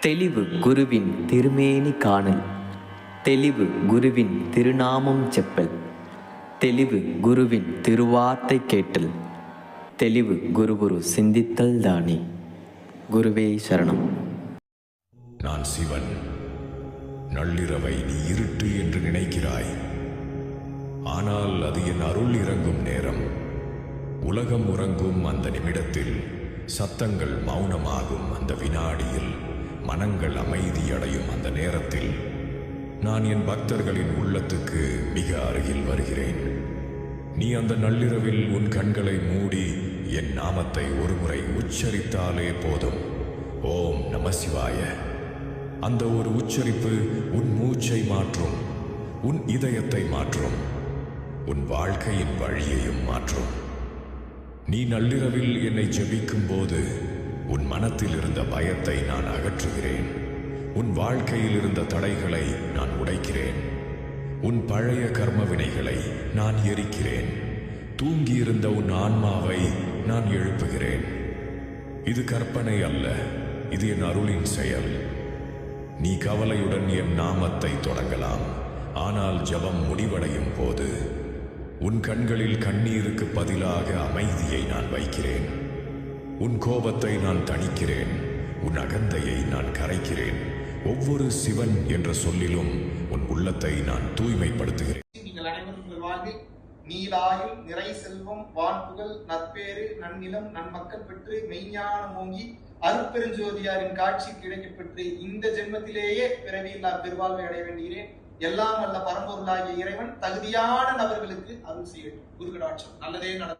தெளிவு குருவின் திருமேனி காணல். தெளிவு குருவின் திருநாமம் செப்பல். தெளிவு குருவின் திருவார்த்தை கேட்டல். தெளிவு குருகுரு சிந்தித்தல் தானே. குருவே சரணம். நான் சிவன். நள்ளிரவை நீ இருட்டு என்று நினைக்கிறாய். ஆனால் அது என் அருள் இறங்கும் நேரம். உலகம் உறங்கும் அந்த நிமிடத்தில் சத்தங்கள் மௌனமாகும் அந்த மனங்கள் அமைதியடையும் அந்த நேரத்தில் நான் என் பக்தர்களின் உள்ளத்துக்கு மிக அருகில் வருகிறேன். நீ அந்த நள்ளிரவில் உன் கண்களை மூடி என் நாமத்தை ஒருமுறை உச்சரித்தாலே போதும். ஓம் நமசிவாய அந்த ஒரு உச்சரிப்பு உன் மூச்சை மாற்றும் உன் இதயத்தை மாற்றும் உன் வாழ்க்கையின் வழியையும் மாற்றும். நீ நள்ளிரவில் என்னை ஜெபிக்கும் போது மனத்தில் இருந்த பயத்தை நான் அகற்றுகிறேன். உன் வாழ்க்கையில் இருந்த தடைகளை நான் உடைக்கிறேன். உன் பழைய கர்ம வினைகளை நான் எரிக்கிறேன். தூங்கியிருந்த உன் ஆன்மாவை நான் எழுப்புகிறேன். இது கற்பனை அல்ல இது என் அருளின் செயல். நீ கவலையுடன் என் நாமத்தை தொடங்கலாம். ஆனால் ஜெபம் முடிவடையும் போது உன் கண்களில் கண்ணீருக்கு பதிலாக அமைதியை நான் வைக்கிறேன். உன் கோபத்தை நான் தணிக்கிறேன். உன் அகந்தையை நான் கரைக்கிறேன். ஒவ்வொரு சிவன் என்ற சொல்லிலும் உன் உள்ளத்தை நான் தூய்மைப்படுத்துகிறேன். நீங்கள் அனைவரும் உங்கள் வாழ்வில் நீலாயுள் நிறை செல்வம் வான்புகள் நற்பேறு நன்னிலம் நன்மக்கள் பெற்று மெய்ஞானம் ஓங்கி அருட்பெருஞ்சோதியாரின் காட்சி கிடைக்கப் பெற்று இந்த ஜென்மத்திலேயே பிறவியில்லா பெருவாழ்வை அடைய வேண்டுகிறேன். எல்லாம் வல்ல பரம்பொருளாகிய இறைவன் தகுதியான நபர்களுக்கு அருள் செய்யட்டும். குருகடாட்சம். நல்லதே நடக்கும்.